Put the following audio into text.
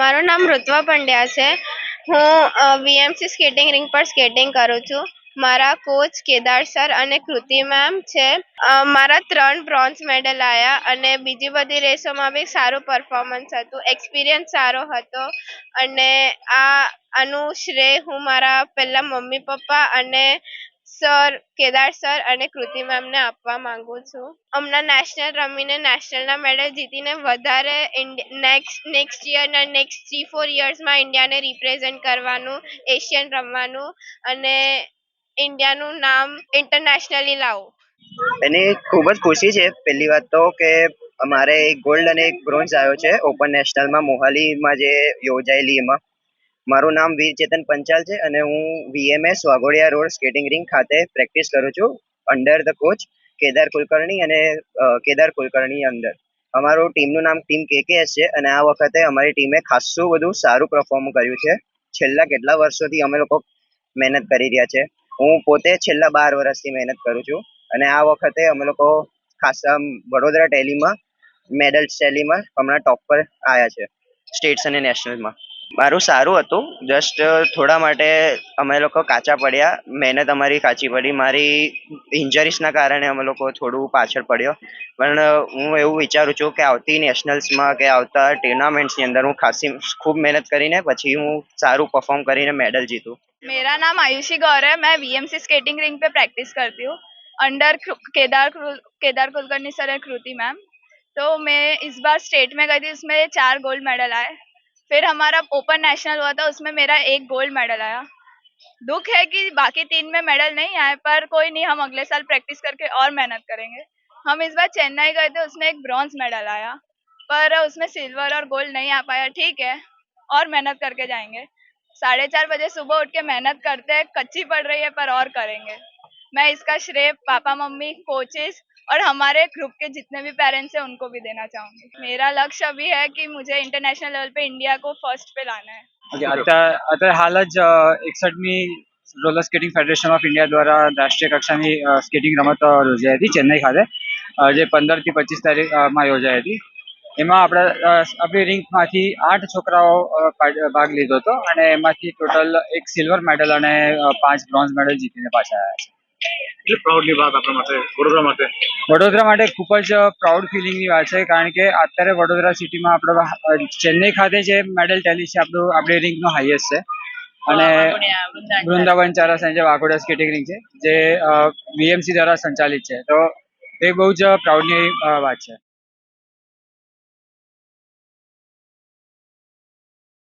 મારું નામ ઋત્વા પંડ્યા છે. હું વીએમસી સ્કેટિંગ રિંગ પર સ્કેટિંગ કરું છું. મારા કોચ કેદાર સર અને કૃતિ મેમ છે. મારા ત્રણ બ્રોન્ઝ મેડલ આવ્યા અને બીજી બધી રેસોમાં બી સારું પરફોર્મન્સ હતું. એક્સપિરિયન્સ સારો હતો અને આ આનું શ્રેય હું મારા પહેલાં મમ્મી પપ્પા અને સર, કેદાર સર અને કૃતિ મેમને આપવા માંગુ છું. હમણાં નેશનલ રમીને નેશનલના મેડલ જીતીને વધારે નેક્સ્ટ નેક્સ્ટ યરના નેક્સ્ટ થ્રી ફોર યર્સમાં ઇન્ડિયાને રિપ્રેઝેન્ટ કરવાનું એશિયન રમવાનું અને ઇન્ડિયાનું નામ ઇન્ટરનેશનલી લાવવું એની ખૂબ જ ખુશી છે. પહેલી વાત તો કે અમારે એક ગોલ્ડ અને એક બ્રોન્ઝ આવ્યો છે. ઓપન નેશનલમાં મોહાલીમાં જે યોજાયેલી એમાં. મારું નામ વીર ચેતન પંચાલ છે અને હું VMS Waghodia road skating ring ખાતે પ્રેક્ટિસ કરું છું under the coach Kedar Kulkarni અને કેદાર કુલકર્ણી અંદર અમારું ટીમનું નામ ટીમ કેકેએસ છે અને આ વખતે અમારી ટીમે ખાસ્સું બધું સારું પરફોર્મ કર્યું છે. છેલ્લા કેટલા વર્ષોથી અમે લોકો મહેનત કરી રહ્યા છે. હું પોતે છેલ્લા બાર વર્ષથી મહેનત કરું છું અને આ વખતે અમે લોકો ખાસા વડોદરા ટેલીમાં મેડલ ટેલીમાં હમણાં ટોપ પર આવ્યા છે. સ્ટેટ્સ અને નેશનલમાં મારું સારું હતું જસ્ટ થોડા માટે અમે લોકો કાચા પડ્યા મહેનત અમારી કાચી પડી મારી ઇન્જરીસના કારણે અમે લોકો થોડું પાછળ પડ્યો પણ હું એવું વિચારું છું કે આવતી નેશનલ્સમાં કે આવતા ટુર્નામેન્ટ્સની અંદર હું ખાસી ખૂબ મહેનત કરીને પછી હું સારું પરફોર્મ કરીને મેડલ જીતું मेरा नाम आयुषी गौर है मैं वीएमसी स्केटिंग रिंग पे प्रैक्टिस करती हूँ अंडर केदार कुल- केदार कुलकर्णी सर और कृति मैम तो मैं इस बार स्टेट में गई थी उसमें चार गोल्ड मेडल आए फिर हमारा ओपन नेशनल हुआ था, उसमें मेरा एक गोल्ड मेडल आया। दुख है कि बाकी तीन में मेडल नहीं आए, पर कोई नहीं, हम अगले साल प्रैक्टिस करके और मेहनत करेंगे। हम इस बार चेन्नई गए थे, उसमें एक ब्रॉन्ज मेडल आया, पर उसमें सिल्वर और गोल्ड नहीं आ पाया। ठीक है, और मेहनत करके जाएँगे। साढ़े चार बजे सुबह उठ के मेहनत करते हैं, कच्ची पड़ रही है, पर और करेंगे। मैं इसका श्रेय पापा मम्मी कोचेस और हमारे ग्रुप के जितने भी पेरेंट्स हैं उनको भी देना चाहूँगी मेरा लक्ष्य अभी है कि मुझे इंटरनेशनल लेवल पे इंडिया को फर्स्ट पे लाना है ઓકે અત્યારે અત્યારે હાલ જ એકસઠમી roller skating federation of India દ્વારા રાષ્ટ્રીય કક્ષાની અ, સ્કેટિંગ રમત અ, યોજાઈ હતી ચેન્નઈ ખાતે અ, જે પંદરથી પચીસ તારીખમાં યોજાઈ હતી એમાં આપણે અ, આપણી રિંકમાંથી આઠ છોકરાઓ અ, પાર્ટ- ભાગ લીધો હતો અને એમાંથી ટોટલ એક સિલ્વર મેડલ અને અ, પાંચ બ્રોન્ઝ મેડલ જીતીને પાછા આવ્યા છે એટલે પ્રાઉડની વાત આપણા માટે વડોદરા માટે. વડોદરા માટે ખૂબ જ પ્રાઉડ ફિલિંગની વાત છે કારણ કે અત્યારે વડોદરા સિટીમાં આપણો ચેન્નઈ ખાતે જે મેડલ ટેલી છે આપણું આપણી રિંગનો હાઈએસ્ટ છે. અને વૃંદાવન ચારા. સાંજે વાઘોડા સ્કેટિંગ રિંગ છે જે વીએમસી દ્વારા સંચાલિત છે. તો એ બહુ જ પ્રાઉડની વાત છે.